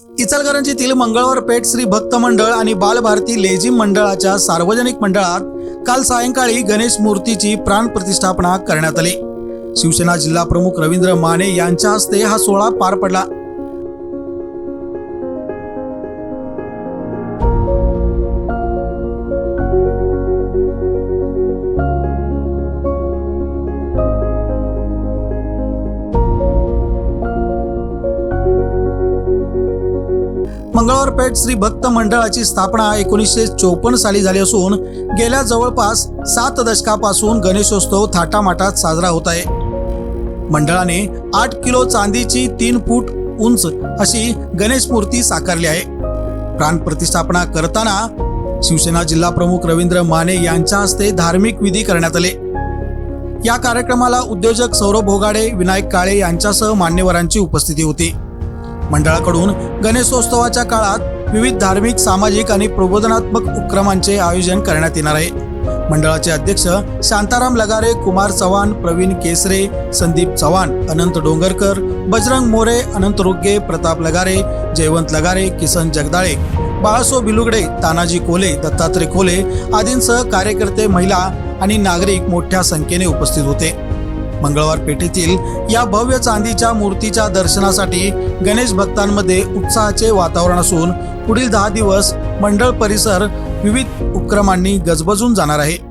इचलकरंजीतील मंगळवार पेठ श्री भक्त मंडळ आणि बालभारती लेझिम मंडळाच्या सार्वजनिक मंडळात काल सायंकाळी गणेश मूर्तीची प्राण प्रतिष्ठापना करण्यात आली. शिवसेना जिल्हा प्रमुख रवींद्र माने यांच्या हस्ते हा सोहळा पार पडला. मंगळवार पेठ श्री भक्त मंडळाची स्थापना एकोणीसशे चोपन्न साली झाली असून गेल्या जवळपास सात दशकापासून गणेशोत्सव थाटामाटात साजरा होत आहे. मंडळाने आठ किलो चांदीची तीन फूट उंच अशी गणेश मूर्ती साकारली आहे. प्राण प्रतिष्ठापना करताना शिवसेना जिल्हा प्रमुख रवींद्र माने यांच्या हस्ते धार्मिक विधी करण्यात आले. या कार्यक्रमाला उद्योजक सौरभ भोगाडे विनायक काळे यांच्यासह मान्यवरांची उपस्थिती होती. मंडळाकडून गणेशोत्सवाच्या काळात विविध धार्मिक सामाजिक आणि प्रबोधनात्मक उपक्रमांचे आयोजन करण्यात येणार आहे. मंडळाचे अध्यक्ष शांताराम लगारे कुमार चव्हाण प्रवीण केसरे संदीप चव्हाण अनंत डोंगरकर बजरंग मोरे अनंत रुग्गे प्रताप लगारे जयवंत लगारे किसन जगदाळे बाळासो बिलुगडे तानाजी कोले दत्तात्रय कोले आदींसह कार्यकर्ते महिला आणि नागरिक मोठ्या संख्येने उपस्थित होते. मंगळवार पेठेतील या भव्य चांदीच्या मूर्तीच्या दर्शनासाठी गणेश भक्तांमध्ये उत्साहाचे वातावरण असून पुढील दहा दिवस मंडळ परिसर विविध उपक्रमांनी गजबजून जाणार आहे.